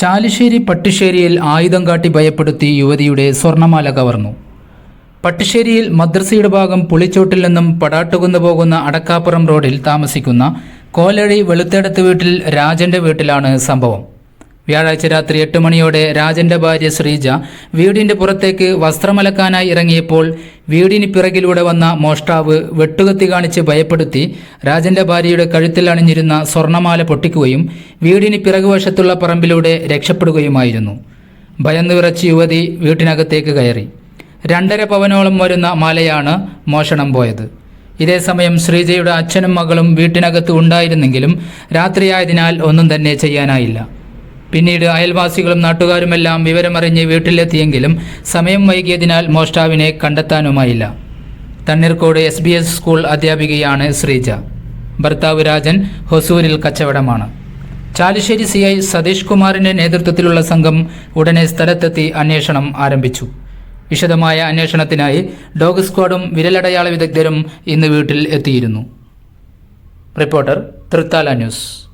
ചാലിശ്ശേരി പട്ടിശ്ശേരിയിൽ ആയുധം കാട്ടി ഭയപ്പെടുത്തി യുവതിയുടെ സ്വർണമാല കവർന്നു. പട്ടിശ്ശേരിയിൽ മദ്രസയുടെ ഭാഗം പുളിച്ചോട്ടിൽ നിന്നും പടാട്ടുകുന്നു പോകുന്ന അടക്കാപ്പുറം റോഡിൽ താമസിക്കുന്ന കോലഴി വെളുത്തേടത്ത് വീട്ടിൽ രാജന്റെ വീട്ടിലാണ് സംഭവം. വ്യാഴാഴ്ച രാത്രി എട്ട് മണിയോടെ രാജന്റെ ഭാര്യ ശ്രീജ വീടിന്റെ പുറത്തേക്ക് വസ്ത്രമലക്കാനായി ഇറങ്ങിയപ്പോൾ വീടിന് പിറകിലൂടെ വന്ന മോഷ്ടാവ് വെട്ടുകത്തി കാണിച്ച് ഭയപ്പെടുത്തി രാജന്റെ ഭാര്യയുടെ കഴുത്തിൽ അണിഞ്ഞിരുന്ന സ്വർണമാല പൊട്ടിക്കുകയും വീടിന് പിറകുവശത്തുള്ള പറമ്പിലൂടെ രക്ഷപ്പെടുകയുമായിരുന്നു. ഭയന്നു വിറച്ച് യുവതി വീട്ടിനകത്തേക്ക് കയറി. രണ്ടര പവനോളം വരുന്ന മാലയാണ് മോഷണം പോയത്. ഇതേസമയം ശ്രീജയുടെ അച്ഛനും മകളും വീട്ടിനകത്ത് ഉണ്ടായിരുന്നെങ്കിലും രാത്രിയായതിനാൽ ഒന്നും തന്നെ ചെയ്യാനായില്ല. പിന്നീട് അയൽവാസികളും നാട്ടുകാരുമെല്ലാം വിവരമറിഞ്ഞ് വീട്ടിലെത്തിയെങ്കിലും സമയം വൈകിയതിനാൽ മോഷ്ടാവിനെ കണ്ടെത്താനുമായില്ല. Thanneerkode S B S school അധ്യാപികയാണ് Sreeja. ഭർത്താവ് രാജൻ ഹൊസൂരിൽ കച്ചവടമാണ്. ചാലുശ്ശേരി സി ഐ സതീഷ് കുമാറിന്റെ നേതൃത്വത്തിലുള്ള സംഘം ഉടനെ സ്ഥലത്തെത്തി അന്വേഷണം ആരംഭിച്ചു. വിശദമായ അന്വേഷണത്തിനായി ഡോഗ് സ്ക്വാഡും വിരലടയാള വിദഗ്ധരും ഇന്ന് വീട്ടിൽ എത്തിയിരുന്നു. Reporter Thrithala news.